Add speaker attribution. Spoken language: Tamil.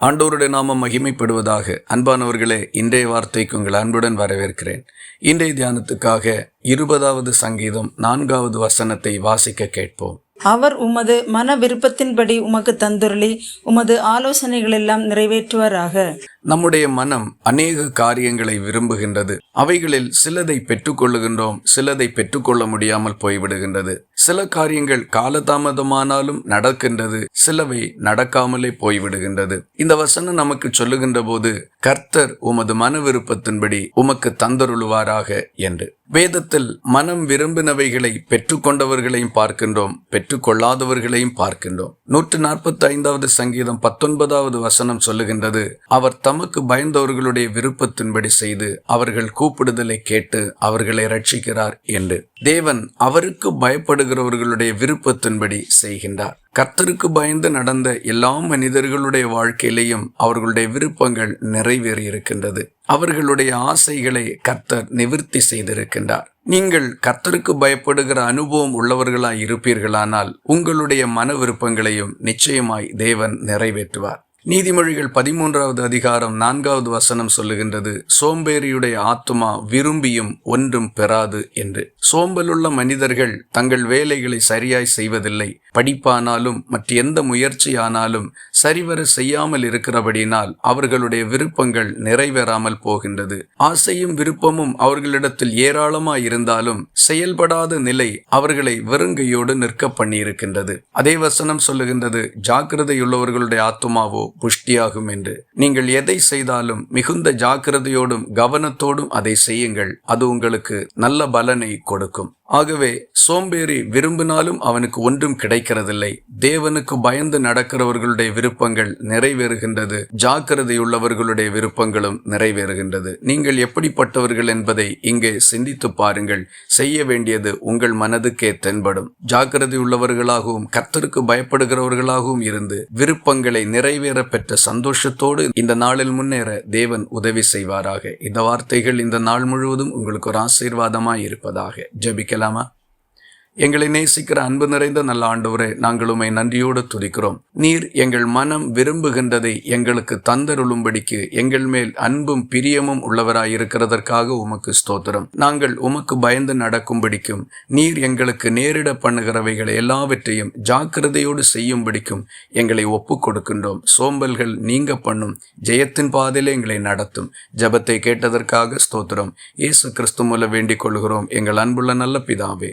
Speaker 1: ஆண்டோருடைய நாமம் மகிமைப்படுவதாக. அன்பானவர்களே இன்றைய வார்த்தைக்கு உங்கள் அன்புடன் வரவேற்கிறேன். இன்றைய தியானத்துக்காக இருபதாவது சங்கீதம் நான்காவது வசனத்தை வாசிக்க கேட்போம்.
Speaker 2: அவர் உமது மன விருப்பத்தின்படி உமக்கு தந்துருளி உமது ஆலோசனைகள் எல்லாம் நிறைவேற்றுவாராக.
Speaker 1: நம்முடைய மனம் அநேக காரியங்களை விரும்புகின்றது. அவைகளில் சிலதை பெற்றுக்கொள்ளுகின்றோம் சிலதை பெற்றுக்கொள்ள முடியாமல் போய்விடுகின்றது. சில காரியங்கள் காலதாமதமானாலும் நடக்கின்றது சிலவை நடக்காமலே போய்விடுகின்றது. இந்த வசனம் நமக்கு சொல்லுகின்ற போது கர்த்தர் உமது மன விருப்பத்தின்படி உமக்கு தந்தருளுவாராக என்று. வேதத்தில் மனம் விரும்பினவைகளை பெற்றுக்கொண்டவர்களையும் பார்க்கின்றோம் ஏற்றுக்கொள்ளாதவர்களையும் பார்க்கின்றோம். நூற்று நாற்பத்தி ஐந்தாவது சங்கீதம் பத்தொன்பதாவது வசனம் சொல்லுகின்றது அவர் தமக்கு பயந்தவர்களுடைய விருப்பத்தின்படி செய்து அவர்கள் கூப்பிடுதலை கேட்டு அவர்களை ரட்சிக்கிறார் என்று. தேவன் அவருக்கு பயப்படுகிறவர்களுடைய விருப்பத்தின்படி செய்கின்றார். கர்த்தருக்கு பயந்து நடந்த எல்லா மனிதர்களுடைய வாழ்க்கையிலையும் அவர்களுடைய விருப்பங்கள் நிறைவேறி இருக்கின்றது அவர்களுடைய ஆசைகளை கர்த்தர் நிவிர்த்தி செய்திருக்கின்றார். நீங்கள் கர்த்தருக்கு பயப்படுகிற அனுபவம் உள்ளவர்களாய் இருப்பீர்களானால் உங்களுடைய மன விருப்பங்களையும் நிச்சயமாய் தேவன் நிறைவேற்றுவார். நீதிமொழிகள் பதிமூன்றாவது அதிகாரம் நான்காவது வசனம் சொல்லுகின்றது சோம்பேறியுடைய ஆத்துமா விரும்பியும் ஒன்றும் பெறாது என்று. சோம்பலுள்ள மனிதர்கள் தங்கள் வேலைகளை சரியாய் செய்வதில்லை. படிப்பானாலும் மற்ற எந்த முயற்சியானாலும் சரிவர செய்யாமல் இருக்கிறபடினால் அவர்களுடைய விருப்பங்கள் நிறைவேறாமல் போகின்றது. ஆசையும் விருப்பமும் அவர்களிடத்தில் ஏராளமாய் இருந்தாலும் செயல்படாத நிலை அவர்களை வெறுங்கையோடு நிற்க பண்ணியிருக்கின்றது. அதே வசனம் சொல்லுகின்றது ஜாக்கிரதையுள்ளவர்களுடைய ஆத்துமாவோ புஷ்டியாகும் என்று. நீங்கள் எதை செய்தாலும் மிகுந்த ஜாக்கிரதையோடும் கவனத்தோடும் அதை செய்யுங்கள். அது உங்களுக்கு நல்ல பலனை கொடுக்கும். ஆகவே சோம்பேறி விரும்பினாலும் அவனுக்கு ஒன்றும் கிடைக்கிறதில்லை. தேவனுக்கு பயந்து நடக்கிறவர்களுடைய விருப்பங்கள் நிறைவேறுகின்றது. ஜாக்கிரதையுள்ளவர்களுடைய விருப்பங்களும் நிறைவேறுகின்றது. நீங்கள் எப்படிப்பட்டவர்கள் என்பதை இங்கே சிந்தித்து பாருங்கள். செய்ய வேண்டியது உங்கள் மனதுக்கே தென்படும். ஜாக்கிரதையுள்ளவர்களாகவும் கர்த்தருக்கு பயப்படுகிறவர்களாகவும் இருந்து விருப்பங்களை நிறைவேற பெற்ற சந்தோஷத்தோடு இந்த நாளில் முன்னேற தேவன் உதவி செய்வாராக. இந்த வார்த்தைகள் இந்த நாள் முழுவதும் உங்களுக்கு ஒரு ஆசீர்வாதமாய் இருப்பதாக ஜெபிக்கலாமா. ama எங்களை நேசிக்கிற அன்பு நிறைந்த நல்ல ஆண்டவரே நாங்கள் உமை நன்றியோடு துதிக்கிறோம். நீர் எங்கள் மனம் விரும்புகின்றதை எங்களுக்கு தந்தருளும்படிக்கு எங்கள் மேல் அன்பும் பிரியமும் உள்ளவராயிருக்கிறதற்காக உமக்கு ஸ்தோத்திரம். நாங்கள் உமக்கு பயந்து நடக்கும்படிக்கும் நீர் எங்களுக்கு நேரிட பண்ணுகிறவைகளை எல்லாவற்றையும் ஜாக்கிரதையோடு செய்யும்படிக்கும் எங்களை ஒப்பு கொடுக்கின்றோம். சோம்பல்கள் நீங்க பண்ணும் ஜெயத்தின் பாதையிலே எங்களை நடத்தும். ஜபத்தை கேட்டதற்காக ஸ்தோத்திரம். இயேசு கிறிஸ்து மூலம் வேண்டிக் கொள்கிறோம். எங்கள் அன்புள்ள நல்ல பிதாவே.